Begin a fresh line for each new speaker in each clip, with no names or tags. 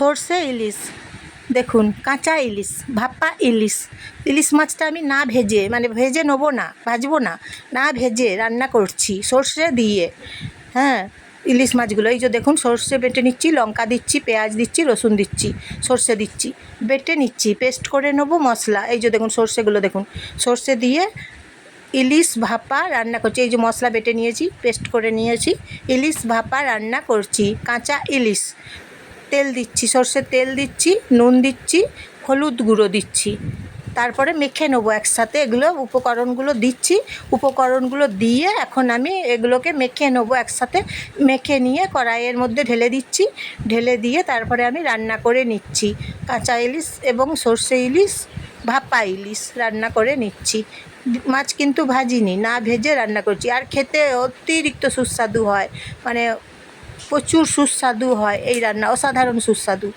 সর্ষে ইলিশ। দেখুন, কাঁচা ইলিশ, ভাপা ইলিশ। ইলিশ মাছটা আমি না ভেজে মানে ভেজে নেব না, ভাজবো না না ভেজে রান্না করছি, সর্ষে দিয়ে। হ্যাঁ ইলিশ মাছগুলো, এই যে দেখুন, সর্ষে বেটে নিচ্ছি, লঙ্কা দিচ্ছি, পেঁয়াজ দিচ্ছি, রসুন দিচ্ছি, সর্ষে দিচ্ছি। বেটে নিচ্ছি, পেস্ট করে নেব মশলা, এই যে দেখুন, সর্ষেগুলো দেখুন, সর্ষে দিয়ে ইলিশ ভাপা রান্না করছি, এই যে মশলা বেটে নিয়েছি, পেস্ট করে নিয়েছি, ইলিশ ভাপা রান্না করছি, কাঁচা ইলিশ। তেল দিচ্ছি, সর্ষের তেল দিচ্ছি, নুন দিচ্ছি, হলুদ গুঁড়ো দিচ্ছি। তারপরে মেখে নেব একসাথে এগুলো, উপকরণগুলো দিচ্ছি। উপকরণগুলো দিয়ে এখন আমি এগুলোকে মেখে নেব একসাথে। মেখে নিয়ে কড়াইয়ের মধ্যে ঢেলে দিচ্ছি। ঢেলে দিয়ে তারপরে আমি রান্না করে নিচ্ছি। কাঁচা ইলিশ এবং সর্ষে ইলিশ, ভাপা ইলিশ রান্না করে নিচ্ছি। মাছ কিন্তু ভাজিনি, না ভেজে রান্না করছি। আর খেতে অতিরিক্ত সুস্বাদু হয়। মানে প্রচুর সুস্বাদু হয় এই রান্না, অসাধারণ সুস্বাদু।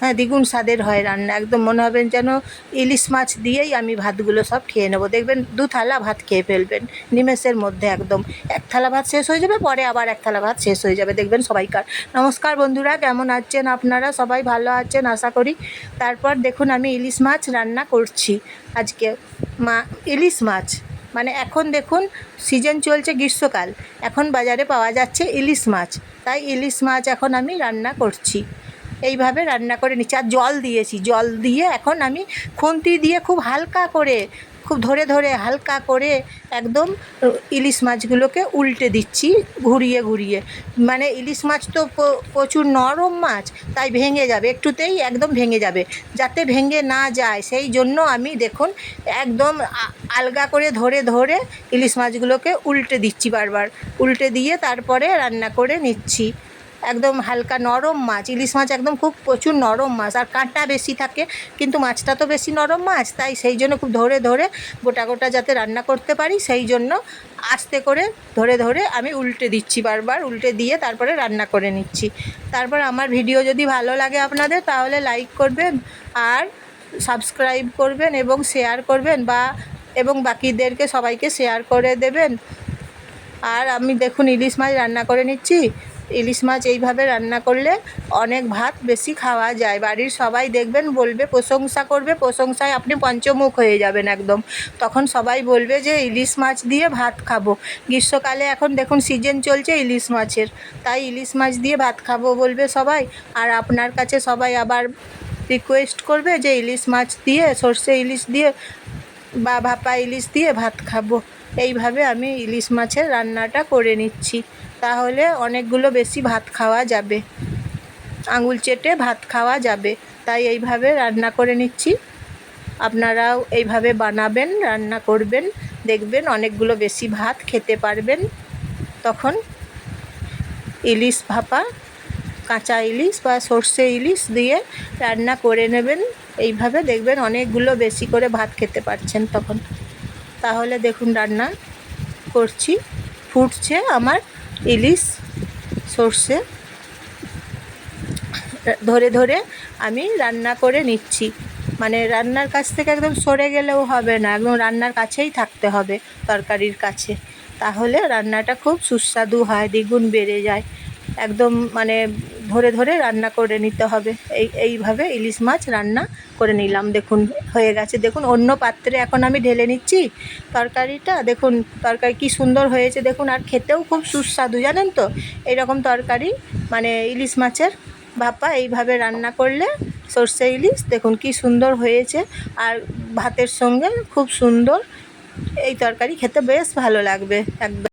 হ্যাঁ দ্বিগুণ স্বাদের হয় রান্না। একদম মনে হবে যেন ইলিশ মাছ দিয়েই আমি ভাতগুলো সব খেয়ে নেব। দেখবেন দু থালা ভাত খেয়ে ফেলবেন নিমেষের মধ্যে একদম। এক থালা ভাত শেষ হয়ে যাবে, পরে আবার এক থালা ভাত শেষ হয়ে যাবে। দেখবেন সবাইকার। নমস্কার বন্ধুরা, কেমন আছেন আপনারা? সবাই ভালো আছেন, আশা করি। তারপর দেখুন, আমি ইলিশ মাছ রান্না করছি আজকে। মা, ইলিশ মাছ। মানে এখন দেখুন সিজন চলছে গ্রীষ্মকাল। এখন বাজারে পাওয়া যাচ্ছে ইলিশ মাছ। তাই ইলিশ মাছ এখন আমি রান্না করছি। এইভাবে রান্না করে নিচ্ছি। আর জল দিয়েছি। জল দিয়ে এখন আমি খুন্তি দিয়ে খুব হালকা করে খুব ধরে ধরে হালকা করে একদম ইলিশ মাছগুলোকে উল্টে দিচ্ছি ঘুরিয়ে ঘুরিয়ে। মানে ইলিশ মাছ তো প্রচুর নরম মাছ, তাই ভেঙে যাবে, একটুতেই একদম ভেঙে যাবে। যাতে ভেঙে না যায়, সেই জন্য আমি দেখুন একদম আলগা করে ধরে ধরে ইলিশ মাছগুলোকে উল্টে দিচ্ছি বারবার। উল্টে দিয়ে তারপরে রান্না করে নিচ্ছি। একদম হালকা নরম মাছ, ইলিশ মাছ একদম খুব প্রচুর নরম মাছ, আর কাঁটা বেশি থাকে, কিন্তু মাছটা তো বেশি নরম মাছ, তাই সেই জন্য খুব ধরে ধরে গোটা গোটা যাতে রান্না করতে পারি, সেই জন্য আস্তে করে ধরে ধরে আমি উল্টে দিচ্ছি বারবার, উল্টে দিয়ে তারপরে রান্না করে নিচ্ছি। তারপর আমার ভিডিও যদি ভালো লাগে আপনাদের, তাহলে লাইক করবেন আর সাবস্ক্রাইব করবেন এবং শেয়ার করবেন বা, এবং বাকিদেরকে সবাইকে শেয়ার করে দেবেন। আর আমি দেখুন ইলিশ মাছ রান্না করে নিচ্ছি। ইলিশ মাছ এইভাবে রান্না করলে অনেক ভাত বেশি খাওয়া যায়। বাড়ির সবাই দেখবেন বলবে, প্রশংসা করবে, প্রশংসায় আপনি পঞ্চমুখ হয়ে যাবেন একদম। তখন সবাই বলবে যে, ইলিশ মাছ দিয়ে ভাত খাব। গ্রীষ্মকালে এখন দেখুন সিজন চলছে ইলিশ মাছের। তাই ইলিশ মাছ দিয়ে ভাত খাব বলবে সবাই। আর আপনার কাছে সবাই আবার রিকোয়েস্ট করবে যে, ইলিশ মাছ দিয়ে, সর্ষে ইলিশ দিয়ে বা ভাপা ইলিশ দিয়ে ভাত খাব। এইভাবে আমি ইলিশ মাছের রান্নাটা করে নিচ্ছি। তাহলে অনেকগুলো বেশি ভাত খাওয়া যাবে। আঙুল চেটে ভাত খাওয়া যাবে। তাই এইভাবে রান্না করে নিচ্ছি। আপনারাও এইভাবে বানাবেন, রান্না করবেন, দেখবেন অনেকগুলো বেশি ভাত খেতে পারবেন। তখন ইলিশ ভাপা, কাঁচা ইলিশ বা সর্ষে ইলিশ দিয়ে রান্না করে নেবেন। এইভাবে দেখবেন অনেকগুলো বেশি করে ভাত খেতে পারছেন তখন। তাহলে দেখুন রান্না করছি। ফুটছে আমার ইলিশ সর্ষে। ধরে ধরে আমি রান্না করে নিচ্ছি। মানে রান্নার কাছ থেকে একদম সরে গেলেও হবে না, একদম রান্নার কাছেই থাকতে হবে তরকারির কাছে। তাহলে রান্নাটা খুব সুস্বাদু হয়, দ্বিগুণ বেড়ে যায়। একদম মানে ধরে ধরে রান্না করে নিতে হবে। এই, এইভাবে ইলিশ মাছ রান্না করে নিলাম। দেখুন, হয়ে গেছে। দেখুন, অন্য পাত্রে এখন আমি ঢেলে নিচ্ছি তরকারিটা। দেখুন, তরকারি কি সুন্দর হয়েছে। দেখুন, আর খেতেও খুব সুস্বাদু, জানেন তো? এইরকম তরকারি মানে ইলিশ মাছের ভাপা, এইভাবে রান্না করলে সর্ষে ইলিশ, দেখুন কি সুন্দর হয়েছে। আর ভাতের সঙ্গে খুব সুন্দর এই তরকারি খেতে বেশ ভালো লাগবে। একদম।